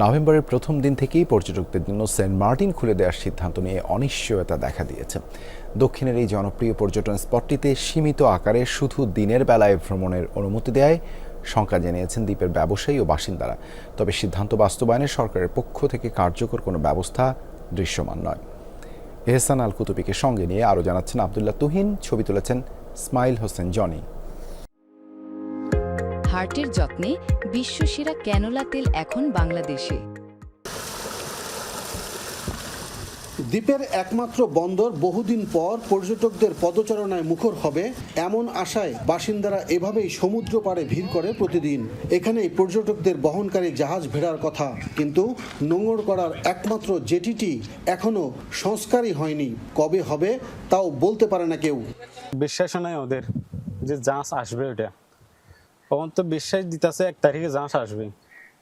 নভেম্বরের প্রথম দিন থেকেই পর্যটকদের জন্য সেন্ট মার্টিন খুলে দেওয়ার সিদ্ধান্ত নিয়ে অনিশ্চয়তা দেখা দিয়েছে। দক্ষিণের এই জনপ্রিয় পর্যটন স্পটটিতে সীমিত আকারে শুধু দিনের বেলায় ভ্রমণের অনুমতি দেয় শঙ্কা জানিয়েছেন দ্বীপের ব্যবসায়ী ও বাসিন্দারা। তবে সিদ্ধান্ত বাস্তবায়নে সরকারের পক্ষ থেকে কার্যকর কোনো ব্যবস্থা দৃশ্যমান নয়। এহসান আল কুতুবিকে সঙ্গে নিয়ে আরও জানাচ্ছেন আবদুল্লাহ তুহিন, ছবি তুলেছেন স্মাইল হোসেন জনি। হার্টের যত্নে বিশ্বসেরা ক্যানোলা তেল এখন বাংলাদেশে। দ্বীপের একমাত্র বন্দর বহুদিন পর পর্যটকদের পদচারণায় মুখর হবে এমন আশায় বাসিন্দারা এভাবেই সমুদ্র পাড়ে ভিড় করে প্রতিদিন। এখানেই পর্যটকদের বহনকারী জাহাজ ভেড়ার কথা কিন্তু নোঙর করার একমাত্র জেটিটি এখনও সংস্কারই হয়নি। কবে হবে তাও বলতে পারে না কেউ। বিশ্বাস নাই ওদের যে জাহাজ আসবে ওটা তখন তো বিশ্বাস দিতেছে এক তারিখে জাঁচ আসবে।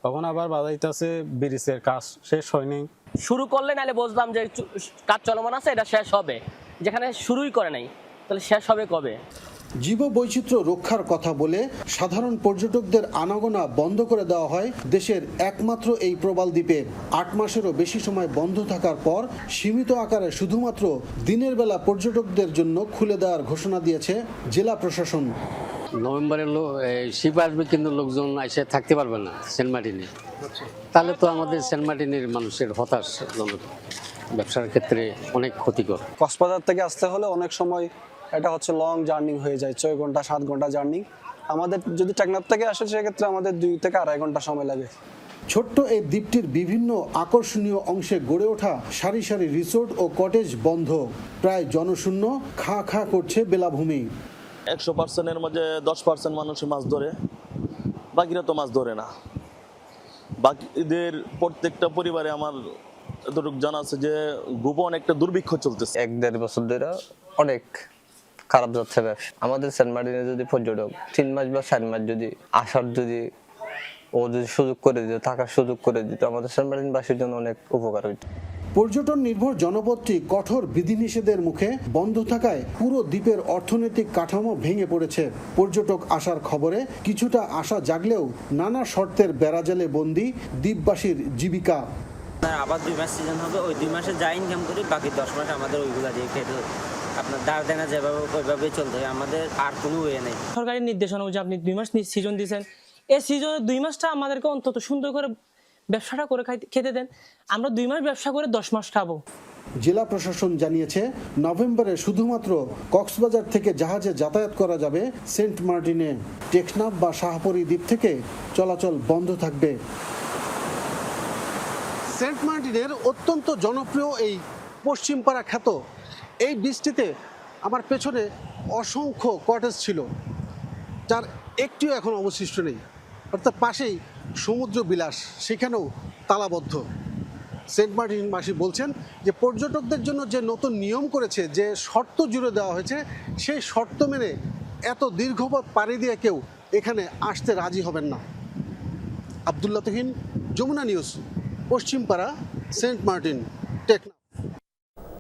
তখন আবার বাজাইতেছে ব্রিজের কাজ শেষ হয়নি। শুরু করলে নাহলে বুঝলাম যে কাজ চলমান আছে এটা শেষ হবে। যেখানে শুরুই করে নাই তাহলে শেষ হবে কবে? জীব বৈচিত্র্য রক্ষার কথা বলে সাধারণ পর্যটকদের আনাগোনা বন্ধ করে দেওয়া হয় দেশের একমাত্র এই প্রবাল দ্বীপে। আট মাসেরও বেশি সময় বন্ধ থাকার পর সীমিত আকারে শুধুমাত্র দিনের বেলা পর্যটকদের জন্য খুলে দেওয়ার ঘোষণা দিয়েছে জেলা প্রশাসন। নভেম্বরে শিপ আসবে কিন্তু লোকজন এসে থাকতে পারবে না সেন্ট মার্টিনে। তাহলে তো আমাদের সেন্ট মার্টিনের মানুষের হতাশ জনক। ব্যবসার ক্ষেত্রে অনেক ক্ষতিকর। কক্সবাজার থেকে আসতে হলে অনেক সময় এটা হচ্ছে লং জার্নি হয়ে যায় ছয় ঘণ্টা সাত ঘণ্টা জার্নি আমাদের যদি টেকনাফ থেকে আসে সেক্ষেত্রে আমাদের দুই থেকে আড়াই ঘণ্টা সময় লাগে। ছোট্ট এই দ্বীপটির বিভিন্ন আকর্ষণীয় অংশে গড়ে ওঠা সারি সারি রিসোর্ট ও কটেজ বন্ধ। প্রায় জনশূন্য খা খা করছে বেলাভূমি। একশো পার্সেন্টের মধ্যে দশ পার্সেন্ট মানুষ মাছ ধরে, বাকিরা তো মাছ ধরে না। বাকিদের প্রত্যেকটা পরিবারে আমার এতটুকু জানা আছে যে, গোপন একটা দুর্ভিক্ষ চলতেছে। এক দেড় বছর ধরে অনেক খারাপ যাচ্ছে ব্যবসা। আমাদের সেন্ট মার্টিনে যদি পর্যটক, তিন মাস বা চার মাস যদি আসার যদি ও যদি সুযোগ করে দিত, থাকার সুযোগ করে দিত, আমাদের সেন্ট মার্টিনবাসীর জন্য অনেক উপকার হইতো। পর্যটন নির্ভর জনপদটি কঠোর বিধিনিষেধের মুখে বন্ধ থাকায় পুরো দ্বীপের অর্থনৈতিক কাঠামো ভেঙে পড়েছে। পর্যটক আসার খবরে কিছুটা আশা জাগলেও নানা শর্তের বেড়াজালে বন্দি দ্বীপবাসীর জীবিকা। আপনার আবার দুই মাস সিজন হবে। ওই দুই মাসে যা ইনকাম করি বাকি দশ মাস আমাদের ওইগুলা দিয়ে খেতে। আপনার দাঁড় দেনা যেভাবে ওইভাবেই চলতে হয়। আমাদের আর কোনো ওয়ে নেই। সরকারি নির্দেশনা অনুযায়ী আপনি দুই মাস সিজন দিয়েছেন। এই সিজনে দুই মাসটা আমাদেরকে অন্তত সুন্দর করে ব্যবসাটা করে খেতে দেন। আমরা দুই মাস ব্যবসা করে দশ মাস খাব। জেলা প্রশাসন জানিয়েছে, নভেম্বরে শুধুমাত্র কক্সবাজার থেকে জাহাজে যাতায়াত করা যাবে সেন্ট মার্টিনে। টেকনাফ বা শাহপরি দ্বীপ থেকে চলাচল বন্ধ থাকবে। সেন্ট মার্টিনের অত্যন্ত জনপ্রিয় এই পশ্চিমপাড়া খ্যাত, এই বৃষ্টিতে আমার পেছনে অসংখ্য কটেজ ছিল, যার একটিও এখন অবশিষ্ট নেই। অর্থাৎ পাশেই সমুদ্র বিলাস সেখানেও তালাবদ্ধ। সেন্ট মার্টিন মাসি বলছেন যে, পর্যটকদের জন্য যে নতুন নিয়ম করেছে, যে শর্ত জুড়ে দেওয়া হয়েছে, সেই শর্ত মেনে এত দীর্ঘপথ পাড়ি দিয়ে কেউ এখানে আসতে রাজি হবেন না। Abdullah Tahin, Jamuna news, Paschimpara, saint Martin.